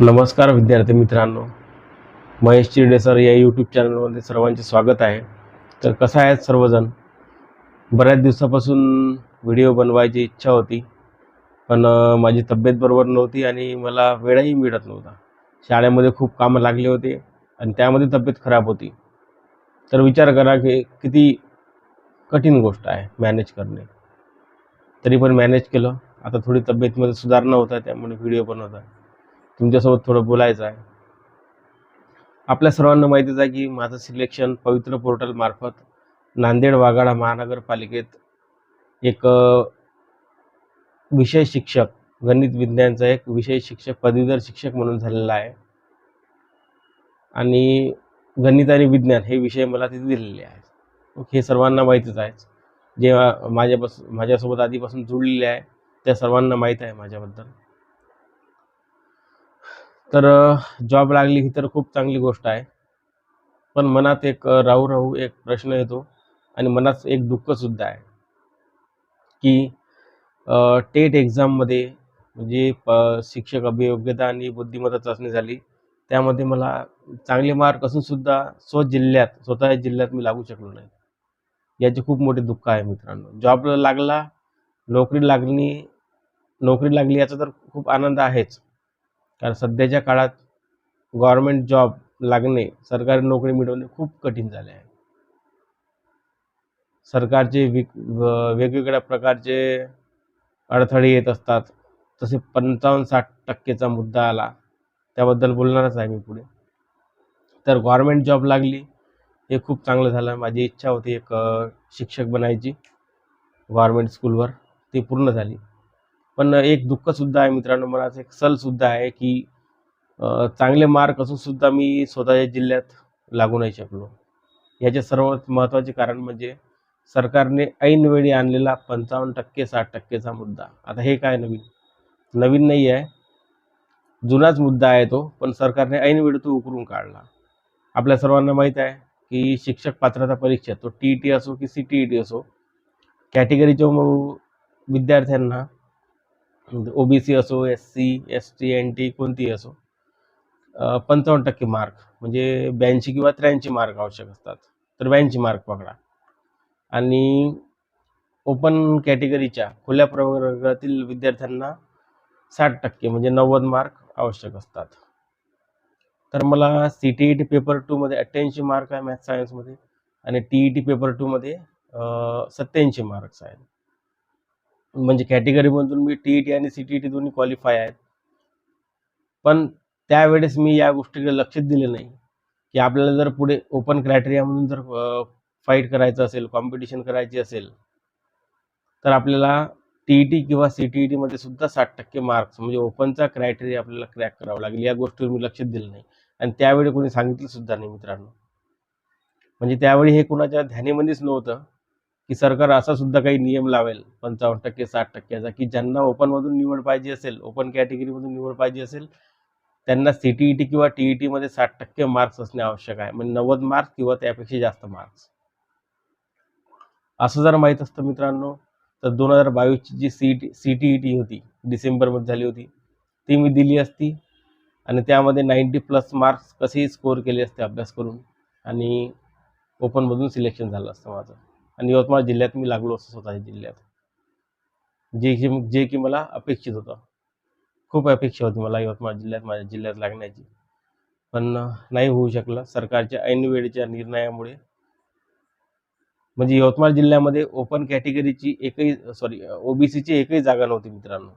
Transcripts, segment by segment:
नमस्कार विद्यार्थी मित्रांनो. महेश चिरडे सर या यूट्यूब चॅनलमध्ये सर्वांचे स्वागत आहे. तर कसं आहेत सर्वजण? बऱ्याच दिवसापासून व्हिडिओ बनवायची इच्छा होती पण माझी तब्येत बरोबर नव्हती आणि मला वेळही मिळत नव्हता. शाळेमध्ये खूप कामं लागले होते आणि त्यामध्ये तब्येत खराब होती. तर विचार करा की किती कठीण गोष्ट आहे मॅनेज करणे. तरी पण मॅनेज केलं. आता थोडी तब्येतमध्ये सुधारणा होता त्यामुळे व्हिडिओ बनवता आहे. तुमच्यासोबत थोडं बोलायचं आहे. आपल्या सर्वांना माहितीच आहे की माझं सिलेक्शन पवित्र पोर्टल मार्फत नांदेड वाघाडा महानगरपालिकेत एक विषय शिक्षक गणित विज्ञानचा एक विषय शिक्षक पदवीधर शिक्षक म्हणून झालेला आहे. आणि गणित आणि विज्ञान हे विषय मला तिथे दिलेले आहेत. हे सर्वांना माहितीच आहे. जे माझ्यापासून माझ्यासोबत आधीपासून जुळलेले आहे त्या सर्वांना माहीत आहे माझ्याबद्दल. तर जॉब लागली ही तर खूप चांगली गोष्ट आहे. पण मनात एक राहू राहू एक प्रश्न येतो आणि मनात एक दुःखसुद्धा आहे. की टेट एक्झाममध्ये म्हणजे प शिक्षक अभियोग्यता आणि बुद्धिमत्ता चाचणी झाली. त्यामध्ये मला चांगले मार्क असूनसुद्धा स्व जिल्ह्यात स्वतः जिल्ह्यात मी लागू शकलो नाही. याचे खूप मोठे दुःख आहे मित्रांनो. जॉब लागला नोकरी लागली नोकरी लागली याचा तर खूप आनंद आहेच. कारण सध्याच्या काळात गव्हर्मेंट जॉब लागणे सरकारी नोकरी मिळवणे खूप कठीण झाले आहे. सरकारचे विक वेगवेगळ्या प्रकारचे अडथळे येत असतात. तसे पंचावन्न साठ टक्केचा मुद्दा आला. त्याबद्दल बोलणारच आहे मी पुढे. तर गव्हर्मेंट जॉब लागली हे खूप चांगलं झालं. माझी इच्छा होती एक शिक्षक बनायची. गव्हर्मेंट स्कूलवर ती पूर्ण झाली. पण एक दुःखसुद्धा आहे मित्रांनो मनाचं एक सलसुद्धा आहे की चांगले मार्क असून सुद्धा मी स्वतःच्या जिल्ह्यात लागू नाही शकलो. याचे सर्वात महत्त्वाचे कारण म्हणजे सरकारने ऐनवेळी आणलेला पंचावन्न टक्के साठ टक्केचा मुद्दा. आता हे काय नवीन? नवीन नाही आहे. जुनाच मुद्दा आहे तो पण सरकारने ऐनवेळी तो उकरून काढला. आपल्या सर्वांना माहीत आहे की शिक्षक पात्रता परीक्षा तो टी ई टी असो की सी टी ई टी असो कॅटेगरीच्या विद्यार्थ्यांना म्हणजे ओ बी सी असो S C S T N T कोणतीही असो पंचावन्न टक्के मार्क म्हणजे ब्याऐंशी किंवा त्र्याऐंशी मार्क आवश्यक असतात. तर ब्याऐंशी मार्क पकडा. आणि ओपन कॅटेगरीच्या खुल्या प्रवर्गातील विद्यार्थ्यांना साठ टक्के म्हणजे नव्वद मार्क आवश्यक असतात. तर मला C T E T paper टूमध्ये अठ्ठ्याऐंशी मार्क आहे मॅथ सायन्समध्ये आणि टी ई टी पेपर टूमध्ये सत्याऐंशी मार्क्स आहेत. म्हणजे कॅटेगरीमधून मी टी ई टी आणि सी टी ई टी दोन्ही क्वालिफाय आहेत. पण त्यावेळेस मी या गोष्टीकडे लक्षच दिले नाही. की आपल्याला जर पुढे ओपन क्रायटेरियामधून जर फाईट करायचं असेल कॉम्पिटिशन करायची असेल तर आपल्याला टी ई टी किंवा सी टी ई टीमध्ये सुद्धा साठ टक्के मार्क्स म्हणजे ओपनचा क्रायटेरिया आपल्याला क्रॅक करावा लागेल. या गोष्टीवर मी लक्ष दिलं नाही. आणि त्यावेळी कोणी सांगितलं सुद्धा नाही मित्रांनो. म्हणजे त्यावेळी हे कोणाच्या ध्यानीमध्येच नव्हतं. की सरकार असा सुद्धा काही नियम लावेल पंचावन्न टक्के साठ टक्क्याचा की ज्यांना ओपनमधून निवड पाहिजे असेल ओपन कॅटेगरीमधून निवड पाहिजे असेल त्यांना सी टी ई टी किंवा टी ई टीमध्ये साठ टक्के मार्क्स असणे आवश्यक आहे. म्हणजे नव्वद मार्क्स किंवा त्यापेक्षा जास्त मार्क्स असं जर माहीत असतं मित्रांनो तर दोन हजार बावीसची जी C T C T E T होती डिसेंबरमध्ये झाली होती ती मी दिली असती. आणि त्यामध्ये नाईंटी प्लस मार्क्स कसेही स्कोअर केले असते अभ्यास करून. आणि ओपनमधून सिलेक्शन झालं असतं माझं. आणि यवतमाळ जिल्ह्यात मी लागलो असतो स्वतःच्या जिल्ह्यात. जे की जे की मला अपेक्षित होतं. खूप अपेक्षा होती मला यवतमाळ जिल्ह्यात माझ्या जिल्ह्यात लागण्याची. पण नाही होऊ शकलं. सरकारच्या ऐनवेळेच्या निर्णयामुळे म्हणजे यवतमाळ जिल्ह्यामध्ये ओपन कॅटेगरीची एकही सॉरी ओबीसीची एकही जागा नव्हती मित्रांनो.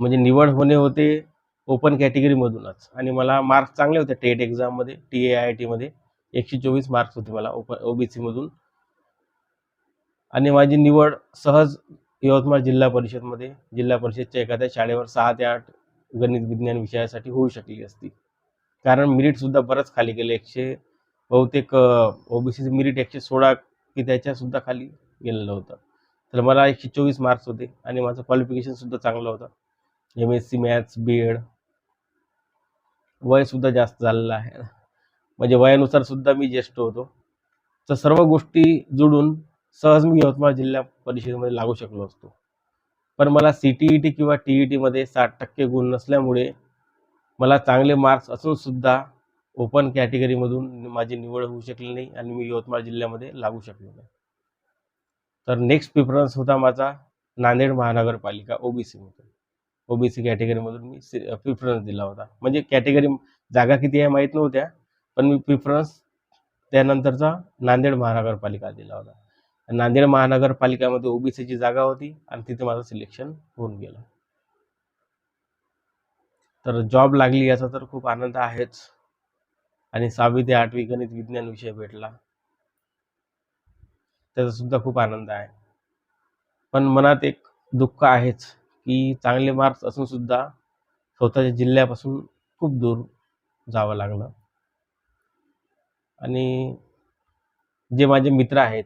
म्हणजे निवड होणे होते ओपन कॅटेगरीमधूनच आणि मला मार्क्स चांगले होते. टेट एक्झाममध्ये टी ए आय टीमध्ये एकशे चोवीस मार्क्स होते मला ओपन ओबीसीमधून आणि माझी निवड सहज यवतमाळ जिल्हा परिषदमध्ये जिल्हा परिषदच्या एखाद्या शाळेवर सहा ते आठ गणित विज्ञान विषयासाठी होऊ शकली असती. कारण मिरीटसुद्धा बरंच खाली गेले. एकशे बहुतेक ओबीसीचं मिरीट एकशे सोळा की त्याच्यासुद्धा खाली गेलेलं होतं. तर मला एकशे चोवीस मार्क्स होते आणि माझं क्वालिफिकेशनसुद्धा चांगलं होतं. M S C maths B Ed वयसुद्धा जास्त झालेलं आहे. म्हणजे वयानुसार सुद्धा मी ज्येष्ठ होतो. तर सर्व गोष्टी जुळून सहज मी यवतमाळ जिल्हा परिषदेमध्ये लागू शकलो असतो. पण मला सी टी ई टी किंवा टी ई टीमध्ये साठ टक्के गुण नसल्यामुळे मला चांगले मार्क्स असूनसुद्धा ओपन कॅटेगरीमधून माझी निवड होऊ शकली नाही आणि मी यवतमाळ जिल्ह्यामध्ये लागू शकलो नाही. तर नेक्स्ट प्रिफरन्स होता माझा नांदेड महानगरपालिका ओबीसीमधून ओबीसी कॅटेगरीमधून मी प्रिफरन्स दिला होता. म्हणजे कॅटेगरी जागा किती आहे माहीत नव्हत्या. पण मी प्रिफरन्स त्यानंतरचा नांदेड महानगरपालिका दिला होता. नांदेड महानगरपालिकामध्ये ओबीसीची जागा होती आणि तिथे माझं सिलेक्शन होऊन गेलं. तर जॉब लागली याचा तर खूप आनंद आहेच. आणि सहावी ते आठवी गणित विज्ञान विषय भेटला. त्याचा सुद्धा खूप आनंद आहे. पण मनात एक दुःख आहेच की चांगले मार्क्स असून सुद्धा स्वतःच्या जिल्ह्यापासून खूप दूर जावं लागलं. आणि जे माझे मित्र आहेत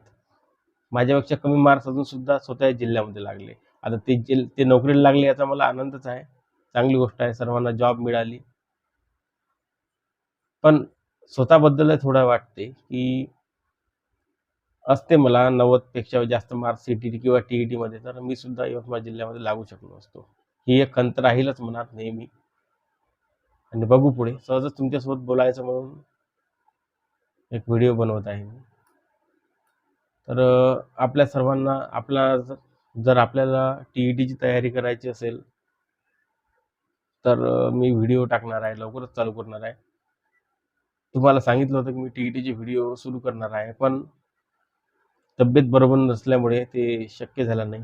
माझ्यापेक्षा कमी मार्क्स अजून सुद्धा स्वतः जिल्ह्यामध्ये लागले. आता ते जिल ते नोकरीला लागले याचा मला आनंदच आहे. चांगली गोष्ट आहे सर्वांना जॉब मिळाली. पण स्वतःबद्दल थोडं वाटते की असते मला नव्वदपेक्षा जास्त मार्क्स सी टी टी किंवा टी ई टीमध्ये तर मी सुद्धा यवतमाळ जिल्ह्यामध्ये लागू शकलो असतो. ही एक खंत राहीलच मनात नेहमी. आणि बघू पुढे. सहजच तुमच्यासोबत बोलायचं म्हणून एक व्हिडिओ बनवत आहे मी. तर आपल्या सर्वांना आपला जर आपल्याला टी ई टीची तयारी करायची असेल तर मी व्हिडिओ टाकणार आहे लवकरच चालू करणार आहे. तुम्हाला सांगितलं होतं की मी टी ई टीचे व्हिडिओ सुरू करणार आहे पण तब्येत बरोबर नसल्यामुळे ते शक्य झालं नाही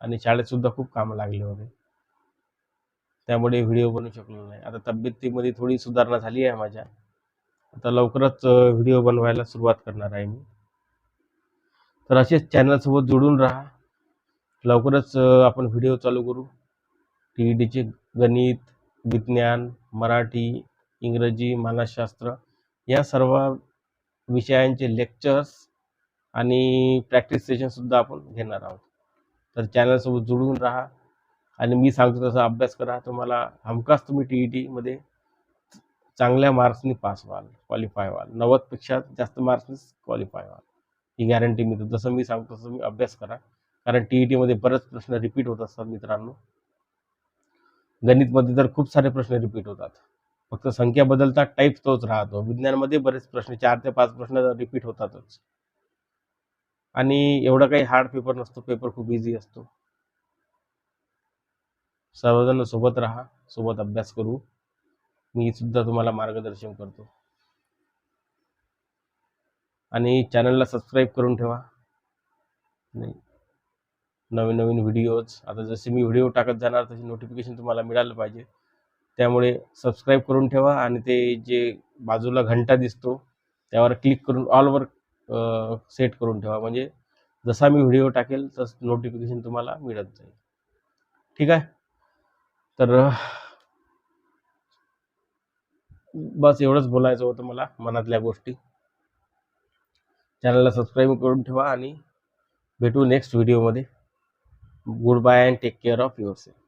आणि शाळेतसुद्धा खूप कामं लागले होते. त्यामुळे व्हिडिओ बनवू शकलो नाही. आता तब्येतीमध्ये थोडी सुधारणा झाली आहे माझ्या. आता लवकरच व्हिडिओ बनवायला सुरुवात करणार आहे मी. तर असेच चॅनलसोबत जोडून राहा. लवकरच आपण व्हिडिओ चालू करू. टी ई डीचे गणित विज्ञान मराठी इंग्रजी मानसशास्त्र या सर्व विषयांचे लेक्चर्स आणि प्रॅक्टिस सेशनसुद्धा आपण घेणार आहोत. तर चॅनलसोबत जोडून राहा. आणि मी सांगतो तसा अभ्यास करा. तुम्हाला हमखास तुम्ही टी ई टीमध्ये चांगल्या मार्क्सनी पास व्हाल क्वालिफाय व्हाल. नव्वदपेक्षा जास्त मार्क्सनी क्वालिफाय व्हाल. ही गॅरंटी मी जसं मी सांगतो तसं मी अभ्यास करा. कारण टी ई टीमध्ये बरेच प्रश्न रिपीट होत असतात मित्रांनो. गणितमध्ये तर खूप सारे प्रश्न रिपीट होतात. फक्त संख्या बदलता टाईप तोच राहतो. विज्ञानमध्ये बरेच प्रश्न चार ते पाच प्रश्न रिपीट होतातच. आणि एवढा काही हार्ड पेपर नसतो. पेपर खूप इझी असतो. सर्वजण सोबत राहा. सोबत अभ्यास करू. मी सुद्धा तुम्हाला मार्गदर्शन करतो. आणि चॅनलला सबस्क्राईब करून ठेवा. नाही नवीन नवीन व्हिडिओज आता जसे मी व्हिडिओ टाकत जाणार तसे नोटिफिकेशन तुम्हाला मिळालं पाहिजे. त्यामुळे सबस्क्राईब करून ठेवा आणि ते जे बाजूला घंटा दिसतो त्यावर क्लिक करून ऑलवर सेट करून ठेवा. म्हणजे जसा मी व्हिडिओ टाकेल तसं नोटिफिकेशन तुम्हाला मिळत जाईल. ठीक आहे? तर बस एवढंच बोलायचं होतं मला मनातल्या गोष्टी. चॅनलला सबस्क्राईब करून ठेवा आणि भेटू नेक्स्ट व्हिडिओमध्ये goodbye and take care of yourself